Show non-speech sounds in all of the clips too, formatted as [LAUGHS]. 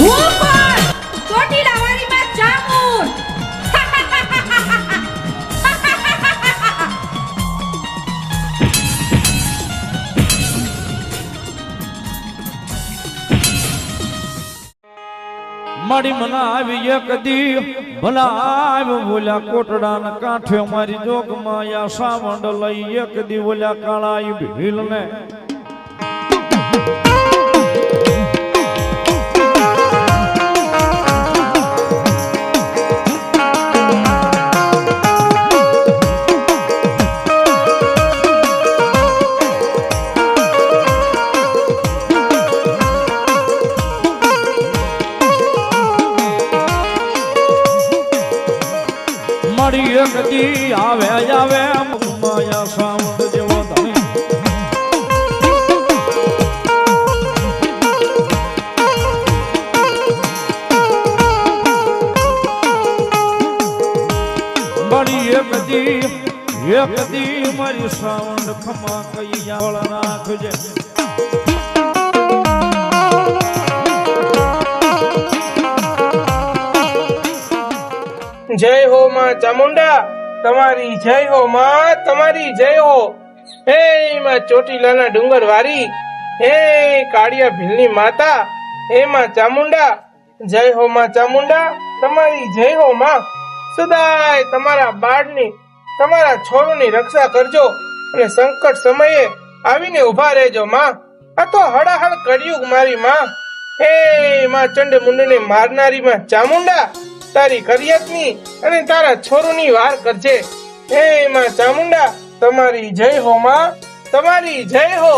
પણ ચોટીલા વાળીમાં જામુન મારી મના આવી એક દી, ભલા આવ્યો બોલ્યા કોટડા ને કાંઠે મારી જોગમાં યા સાવંડ લઈ એક દી બોલ્યા કાળા ભીલ ને ખમા કૈયા વળ નાખજે. જય હો માં ચામુંડા, તમારી જય હો માં, તમારી જય હો. હે માં ચોટીલાના ડુંગર વારી હે કાળિયા ભીલની માતા, હે માં ચામુંડા, જય હો માં ચામુંડા, તમારી જય હો માં. સદાય તમારા બાળની, તમારા છોરોની રક્ષા કરજો. અને સંકટ સમયે આવીને ઊભા રહેજો, માં. આ તો હડાહડ કળિયુગ મારી માં. હે, માં ચંડ મુંડને મારનારી માં ચામુંડા, તારી કરિયતની અને તારા છોરુની વાર કરજે. હે, માં ચામુંડા, તમારી જય હો, માં. તમારી જય હો.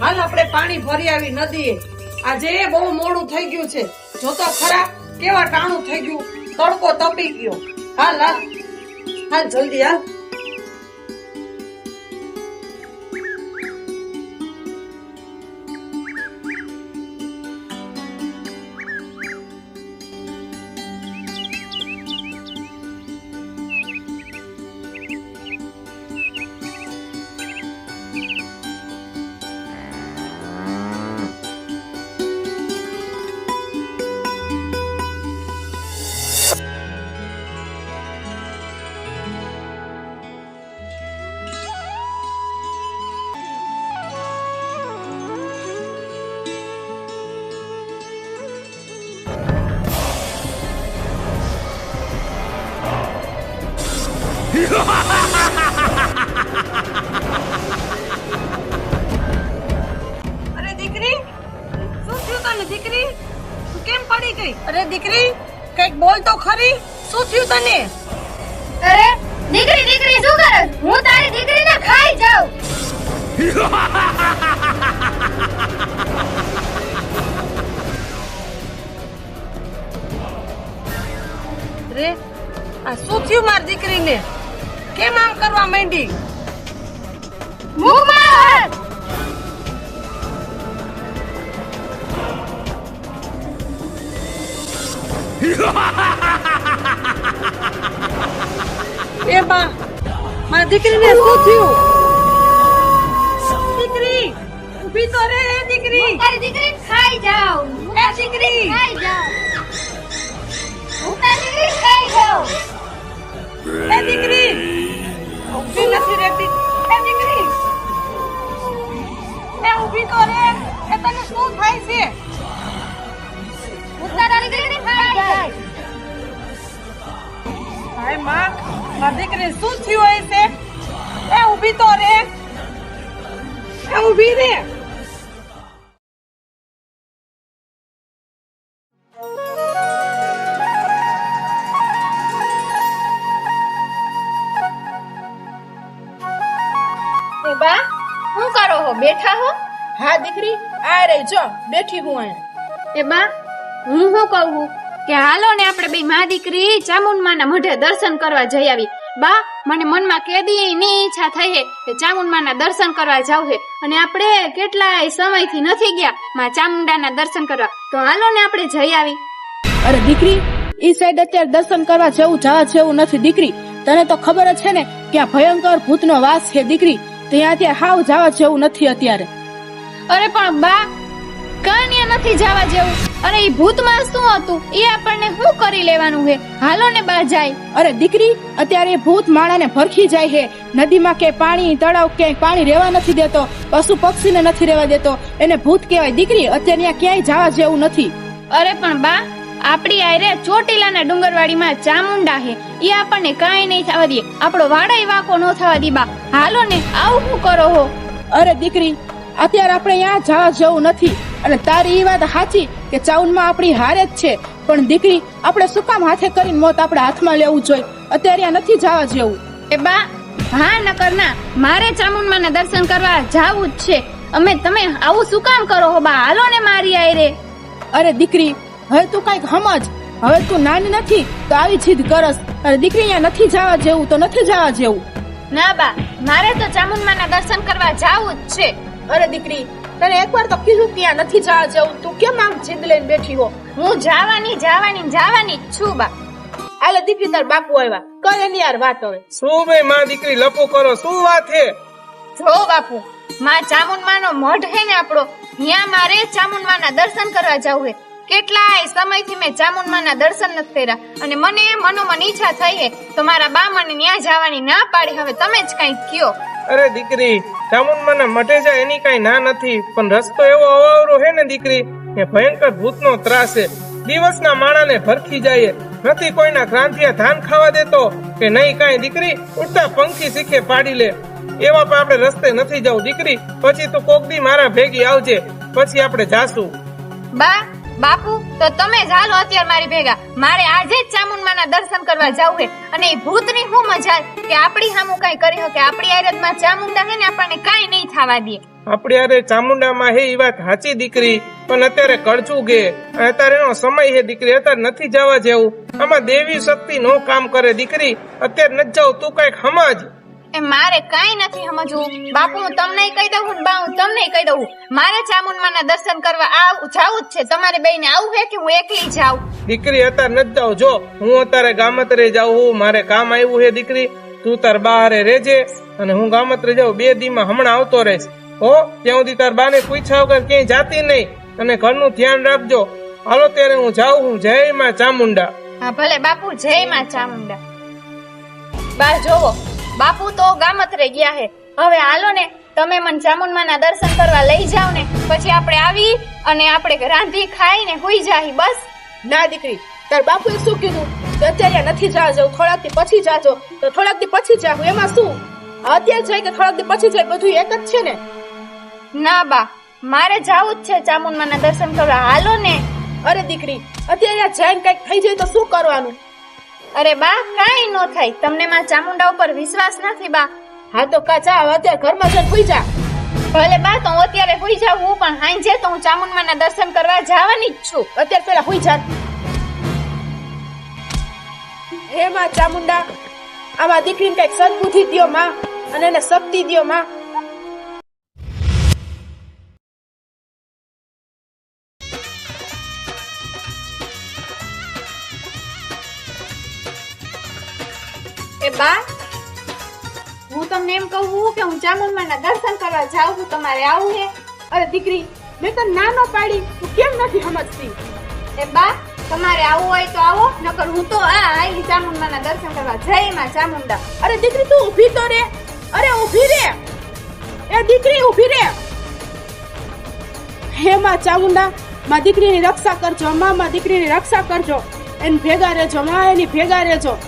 હાલ આપણે પાણી ભરી આવી નદીએ. આજે બહુ મોડું થઈ ગયું છે. જો તો ખરા, કેવા ટાણું થઈ ગયું. તડકો તપી ગયો. હાલ હાલ હાલ જલ્દી હાલ અરે દીકરી શું થયું તને દીકરી? તું કેમ પડી ગઈ? અરે દીકરી કંઈક બોલ તો ખરી. શું થયું તને? અરે દીકરી દીકરી શું કરે? હું તારી દીકરીને ખાઈ જાઉં. રે આ શું થયું મારી દીકરીને? કેમ આમ કરવા માંડી. એ બા મારી દીકરીને શું થયું? દીકરી ઊભી તો રે દીકરી. તારી દીકરી ખાઈ એ દીકરી. ખાઈ હું તારી દીકરી ખાઈ એ દીકરી તો રે શું થાય છે? બેઠી હું અહીંયા એ બા હું શું કહું છું? કે હાલો ને આપણે બે મા દીકરી ચામુંડમાના મઢે દર્શન કરવા જઈ આવી. બા મને મનમાં કેદી ની ઈચ્છા થઈ હે કે ચામુંડમાના દર્શન કરવા જાવ હે. અને આપણે કેટલાય સમયથી નથી ગયા માં ચામુંડાના દર્શન કરવા. તો હાલો ને આપણે જઈ આવી. અરે દીકરી ઈ સાઈડ અત્યારે દર્શન કરવા જેવું જવા જેવું નથી દીકરી. તને તો ખબર જ છે ને કે આ ભયંકર ભૂતનો વાસ છે દીકરી. ત્યાં ત્યાં હાવ જવા જેવું નથી અત્યારે. અરે પણ બા કાન્યા નથી જવા જેવું. અરે એ ભૂતમાં શું હતું? એ આપણને શું કરી લેવાનું છે હાલો ને બા જાય. અરે દીકરી અત્યારે ભૂત માણાને ભરખી જાય છે નદીમાં કે પાણી તળાવ ક્યાંય પાણી રહેવા નથી દેતો પશુ પક્ષીને નથી રહેવા દેતો. એને ભૂત કહેવાય. દીકરી અત્યારે ત્યાં ક્યાંય જવા જેવું નથી. અરે પણ બા આપણી આયરે ચોટીલાના ડુંગરવાડીમાં ચામુંડા હે. એ આપણને કાંઈ નહીં થવા દે. આપણો વાડાય વાકો ન થવા દે બા. હાલો ને આવું શું કરો હો? અરે દીકરી અત્યારે આપણે ત્યાં જવા જેવું નથી. અને તારી એ વાત સાચી કે ચાઉનમાં આપણી હારે જ છે. પણ દીકરી આપણે શું કામ હાથે કરીને મોત આપણે હાથમાં લેવું જોઈએ? અત્યારે આ નથી જવા જેવું. એ બા હા નકર ના. મારે ચામુંડમાના દર્શન કરવા જાવું જ છે. અમે તમે આવું શું કામ કરો હો બા? હાલો ને મારી આયરે. અરે દીકરી હવે તું કંઈક સમજ. હવે તું નાની નથી તો આવી જીદ કરસ. અરે દીકરી અહીંયા નથી જવા જેવું તો નથી જવા જેવું. ના બા મારે તો ચામુંડમાના દર્શન કરવા જાવું જ છે. અરે દીકરી તને એકવાર તો કીધું ત્યાં નથી જવા જવું. તું કેમ આમ જીદ લઈને બેઠી હો? હું જવાની જવાની જવાની જ છું બા. આલે દીકરી તાર બાપુ આવ્યા. કરે ની યાર વાત હવે. શું બે માં દીકરી લપો કરો? શું વાત છે? જો બાપુ માં ચામુંડમાનો મઢ હે ને આપણો ત્યાં મારે ચામુંડમાના દર્શન કરવા જવું હે. કેટલાય સમયથી મેં ચામુંડમાના દર્શન નથી કર્યા. અને મને મનોમન ઈચ્છા થઈ હે તો મારા બા મને ત્યાં જવાની ના પાડી. હવે તમે જ કંઈક કયો. અરે દીકરી, ચામુંડમાના મટે જાય એની કઈ ના નથી. પણ રસ્તો એવો અવાવરો હે ને દીકરી, કે ભયંકર ભૂતનો ત્રાસ છે. દિવસના માણાને ભરખી જાય નથી કોઈના ક્રાંતિયા ધાન ખાવા દેતો, કે નહીં કાંઈ દીકરી, ઉડતા પંખી શીખે પાડી લે. એવા પણ આપણે રસ્તે નથી જવું દીકરી. પછી તું કોક દી મારા ભેગી આવજે. પછી આપણે જાશું. બા બાપુ, તો તમે જ અત્યારે મારી ભેગા. મારે આજે જ ચામુંડમાના દર્શન કરવા જવું છે. અને એ ભૂતની શું મજા કે આપણી હામું કઈ કરી કે આપણી આરતમાં ચામુંડા હે ને, આપણને કાંઈ નહીં થવા દે. આપણે આરે ચામુંડામાં હે એ વાત સાચી દીકરી. પણ અત્યારે કળચું ગે અત્યારે એનો સમય હે દીકરી. અત્યારે નથી જવા જેવું. આમાં દેવી શક્તિ નો કામ કરે, દીકરી. અત્યારે નથી જાવ તું કંઈક સમજ એ મારે કાંઈ નથી સમજવું. બાપુ હું તમને કહી દઉં બા હું તમને કહી દઉં મારે ચામુંડમાના દર્શન કરવા આવું જાવું જ છે. તમારે ને આવું હે કે હું એકલી જાઉં? દીકરી અત્યારે નથી જાઉં. જો હું અત્યારે ગામત્રે જાઉં મારે કામ આવ્યું હે દીકરી. તું તાર બહારે રહેજે અને હું ગામત્રે જાઉં. બે દીમાં હમણાં આવતો રહીશ. હો ત્યાં સુધી તાર બાને પૂછ્યા વગર ક્યાંય જાતી નહીં. અને ઘરનું ધ્યાન રાખજો. હાલો ત્યારે હું જાઉં હું જય માં ચામુંડા. હા ભલે બાપુ જય માં ચામુંડા. બા જોવો. બાપુ તો ગામત્રે ગયા હે. હવે હાલો ને તમે મને ચામુંડમાના દર્શન કરવા લઈ જાઓ ને પછી આપણે આવી અને આપણે રાંધી ખાઈને હોઈ જાહી બસ. ના દીકરી તાર બાપુએ શું કીધું? અત્યારે નથી જવા જવું થોડાકથી પછી જાજો. તો થોડાકથી પછી જાવું એમાં શું? અત્યારે જાય કે થોડાકથી પછી જાય બધું એક જ છે ને? ના બા મારે જાવું જ છે ચામુંડમાના દર્શન કરવા. હાલો ને. અરે દીકરી અત્યારે આ જઈને કંઈક થઈ જાય તો શું કરવાનું? અરે બા કાંઈ નો થાય. તમને માં ચામુંડા ઉપર વિશ્વાસ નથી બા. હા તો કા જા અત્યારે ઘરમાં જઈને ભૂઈ જા. ભલે બા તો હું અત્યારે ભૂઈ જાઉં હું પણ હાંજે તો હું ચામુંડમાના દર્શન કરવા જવાની જ છું. અત્યારે પેલા ભૂઈ જા. હે માં ચામુંડા આમાં દીકરીને કંઈક સદબુદ્ધિ દ્યો માં અને એને શક્તિ દ્યો માં. તમને એમ કહું કે હું ચામુંડાના દર્શન કરવા જાઉં છું, તમારે આવું હે? અરે દીકરી, મેં તો ના નો પાડી, તું કેમ નથી સમજતી? એ બા, તમારે આવું હોય તો આવો, નકર હું તો આ આઈ ચામુંડમાના દર્શન કરવા જઈ માં ચામુંડા. અરે દીકરી, તું ઊભી તો રે. અરે ઊભી રે. એ દીકરી, ઊભી રે. હે માં ચામુંડા, માં દીકરીની રક્ષા કરજો, માં માં દીકરીની રક્ષા કરજો. એને ભેગા રહેજો, માં, એની ભેગા રહેજો.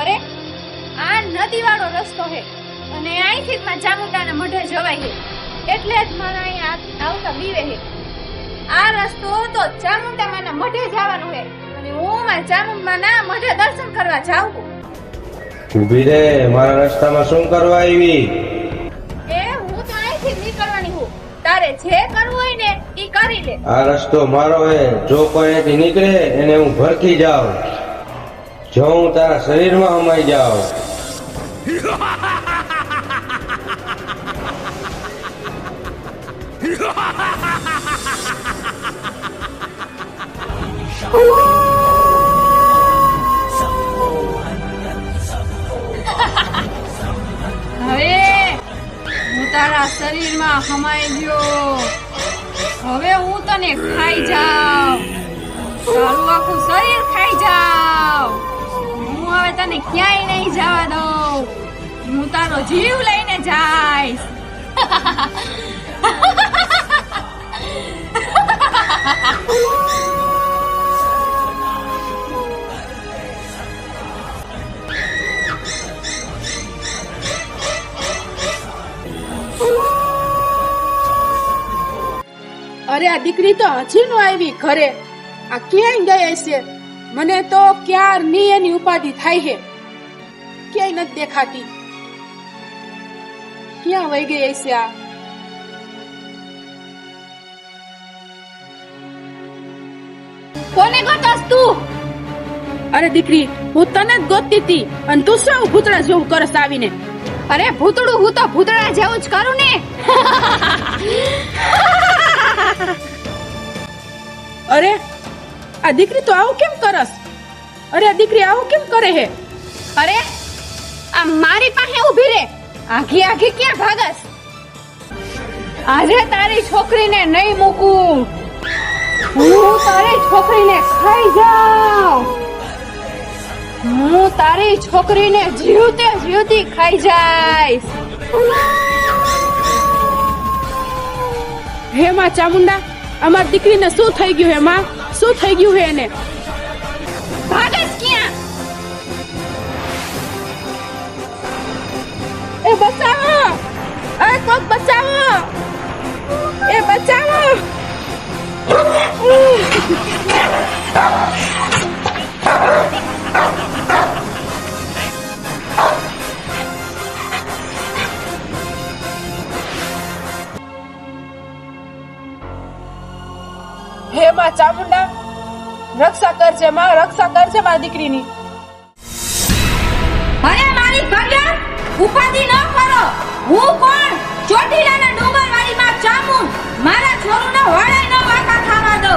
અરે નદી વાળો રસ્તો છે અને અહીંથી જ માં ચામુંડાના મઢે જવાય છે એટલે જ મારા અહીંયા આવતા બીવે છે આ રસ્તો તો ચામુંડામાના મઢે જવાનું છે અને હું માં ચામુંડાના મઢે દર્શન કરવા જાઉં ઊભી રે મારા રસ્તામાં શું કરવા આવી એ હું તો અહીંથી નીકળવાની હું તારે જે કરવું હોય ને એ કરી લે. આ રસ્તો મારો હે. જો કોઈ અહીંથી નીકળે એને હું ભરખી જાઉં. જો હું તારા શરીરમાં હમાઈ જાઉં. હવે હું તારા શરીરમાં હમાઈ ગયો. હવે હું તને ખાઈ જાઉં તારું આખું શરીર ખાઈ જાઉં હું હવે તને ક્યાંય નહીં જવા દઉં. હું તારો જીવ લઈને જઈશ. [LAUGHS] અરે આ દીકરી તો હજી નો આવી ઘરે. આ ક્યાંય ગઈ છે? મને તો ક્યારની એની ઉપાધિ થાય છે ક્યાંય નથી દેખાતી. ક્યાં વહી ગઈ છે આ? કોને ગોતસ તું? અરે દીકરી, હું તને જ ગોતતી હતી અને તું શું ભૂતળા જેવું કરસ આવીને? અરે ભૂતળું હું તો ભૂતળા જેવું જ કરું ને. અરે આ દીકરી તો આવું કેમ કરસ? અરે આ દીકરી આવું કેમ કરે હે? અરે આ મારી પાસે ઊભી રે. આખી આખી ક્યાં ભાગસ? આજે તારી છોકરીને નહીં મૂકું. હું તારી છોકરીને ખાઈ જાઉં. હું તારી છોકરીને જીવતે જીવતી ખાઈ જાઈશ. હે માં ચામુંડા અમાર દીકરીને શું થઈ ગયું હે માં? શું થઈ ગયું હે એને? ભાગસ ક્યાં? એ બચાવો! એ કોક બચાવો! એ બચાવો! હે માં ચામુંડા, રક્ષા કરજે માં, રક્ષા કરજે મારી દીકરીની. અરે મારી કન્યા ઉપાધિ ન કરો. હું કોણ? ચોટીલાના ડુંગર વાળી માં ચામુંડ. મારા છોરુને વળે ન વાકા ખાવા દો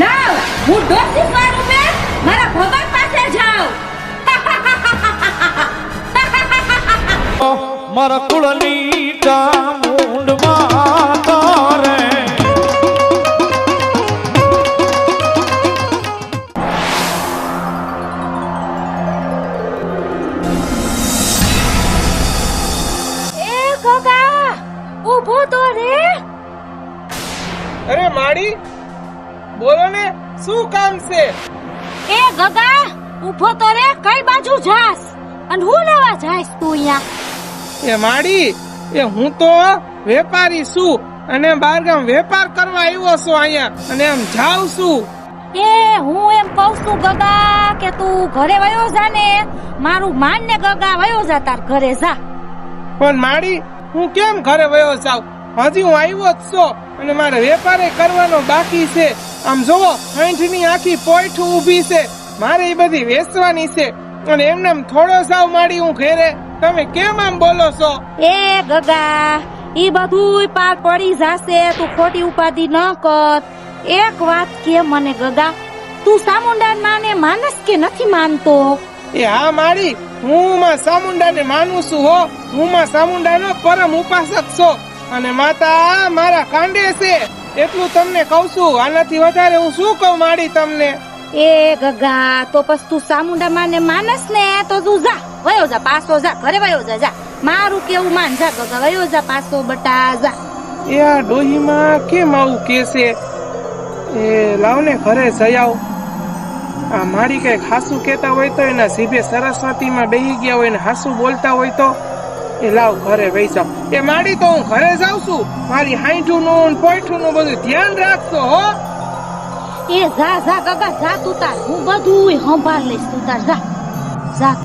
લાવ, હું ડોસી મારા કુળની ચામુંડમાં એ માડી એ હું તો વેપારી છું અને બારગામ વેપાર કરવા આવ્યો છું અહીંયા અને આમ જાઉં છું. એ હું એમ કહું છું ગગા કે તું ઘરે વયો જા ને. મારું માન ને ગગા વયો જા તાર ઘરે જા. પણ માડી હું કેમ ઘરે વયો જાઉં? હજી હું આવ્યો જ છો અને મારે વેપારે કરવાનો બાકી છે. આમ જોવો ની આખી પોઈઠ ઊભી છે. મારે એ બધી વેચવાની છે અને એમને એમ થોડો સાવ માડી હું ઘેરે. તમે કેમ આમ બોલો છો? એ ગગા ઈ બધુંય પાર પડી જાશે તું ખોટી ઉપાધિ ન કર. એક વાત કે મને ગગા તું સામુંડા માને માનસ કે નથી માનતો? એ હા માડી હું માં સામુંડાને માનું છું હો. હું માં સામુંડાનો પરમ ઉપાસક છો. અને માતા મારા કાંડે છે. એટલું તમને કહું છું આનાથી વધારે હું શું કહું માડી તમને? એ ગગા તો પછી તું સામુંડા માને માનસ ને તો તું જા. વયો જા પાસો જા ઘરે વયો જા જા. મારું કેવું માન જા વયો જા પાસો બટા જા. એ આ ડોહીમાં કેમ આવું કેસે એ એ લાવને ઘરે જઈ આવ. આ મારી કઈ હાસુ કેતા હોય તો એના સીધે સરસ્વતીમાં બેહી ગયા હોય ને હાસુ બોલતા હોય તો એ લાવ ઘરે વહી જાવ એ માડી તો હું ઘરે જાઉં છું. મારી હાઈઠું નું પોઈઠું નું બધું ધ્યાન રાખશો હો. એ જા જા ગગા જા તું તાર. હું બધું સંભાળ લઈશ તું તાર. જા. જા.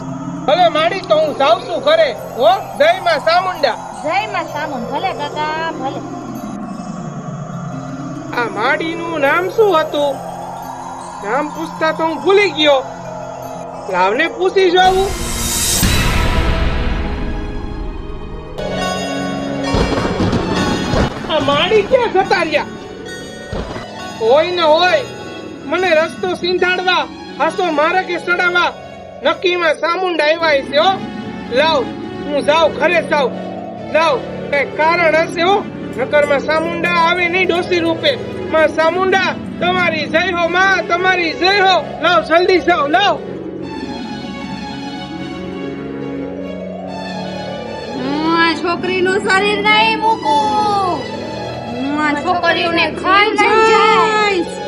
ભલે માડી તો હું જાઉં છું ઘરે. હો જય માં સામુંડા. જય માં સામુન ભલે કાકા ભલે. આ માડીનું નામ શું હતું? નામ પૂછતા તો હું ભૂલી ગયો. લાવને પૂછી જોઉં. આ માડી ક્યાં જતા રહ્યા? હોય ને હોય મને રસ્તો સિંધાડવા હાસો મારે કે સડાવા નક્કીમાં સામુંડા આવ્યા છે હો. લાવ, હું જાઉં, ઘરે જાઉં. લાવ, કઈ કારણ હશે, હો. નકરમાં સામુંડા આવે નહીં ડોસી રૂપે. માં સામુંડા, તમારી જય હો, માં, તમારી જય હો. લાવ, જલ્દી જાવ લાવ. છોકરીનું શરીર નહીં મૂકું. છોકરીઓને ખાઈ જઈશ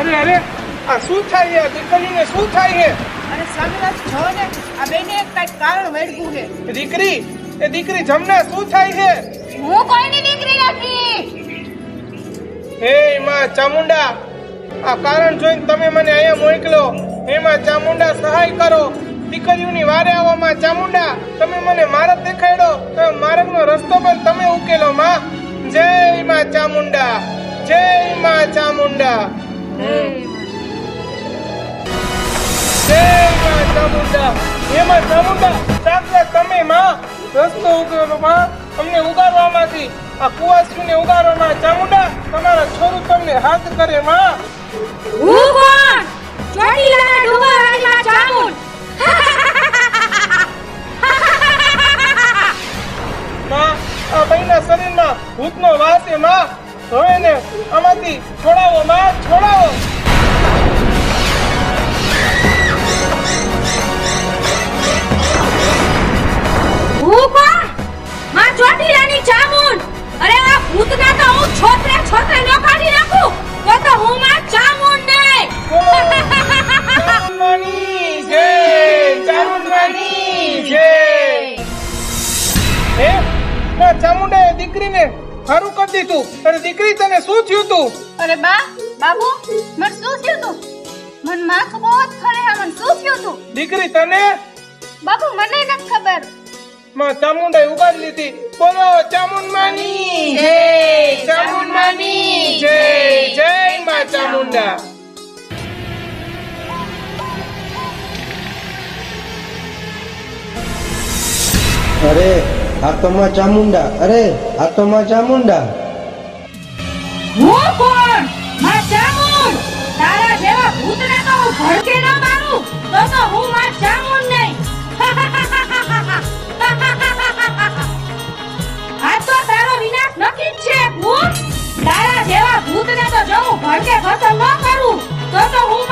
અરે અરે આ શું થાય છે? દીકરીને શું થાય છે? અરે સ્વામીનાથ જો ને. આ બેને એક કંઈક કારણ વેડવું છે. દીકરી એ દીકરી જમના શું થાય છે? હું કોઈની દીકરી નથી. હે માં ચામુંડા. આ કારણ જોઈને તમે મને અહીંયા મોકલો. હે માં ચામુંડા સહાય કરો. દીકરીઓની વારે આવવામાં ચામુંડા તમે મને માર્ગ દેખાડો. તો માર્ગનો રસ્તો પણ તમે ઉકેલો માં. જય માં ચામુંડા જય માં ચામુંડા. જય માં ચામુંડા ચામુંડા તમે માં રસ્તો ઉકેલો માં અમને ઉગારવામાંથી આ કુવાસીને ઉગારવામાં ચામુંડા તમારા છોરું તમને હાથ કરે માં હું માં આ બહેના શરીરમાં ભૂતનો વાસમાં હવે ને આમાંથી છોડાવો, માં, છોડાવો. કોણ? માં ચોટીલાની અરે આ ભૂતના તો હું છોતરે છોતરે નો કાઢી નાખું. તો તો હારું અને દીકરી તને શું થયું તું અરે બા બાબુ મને શું થયું તું મન માથું બહુ જ ખરે મને શું થયું તું દીકરી તને? બાબુ મને ન ખબર. માં ચામુંડાએ ઉગાડી લીધી. બોલો ચામુંડમાની. જય ચામુંડમાની. જય જય માં ચામુંડા. અરે આ તો માં ચામુંડા. અરે આ તો માં ચામુંડા. મારું, તો હું માં ચામુંડ નહીં. આ તો તારો વિનાશ નક્કી છે, ભૂત. તારા જેવા ભૂતને તો જો હું ભડકે ન કરું, તો હું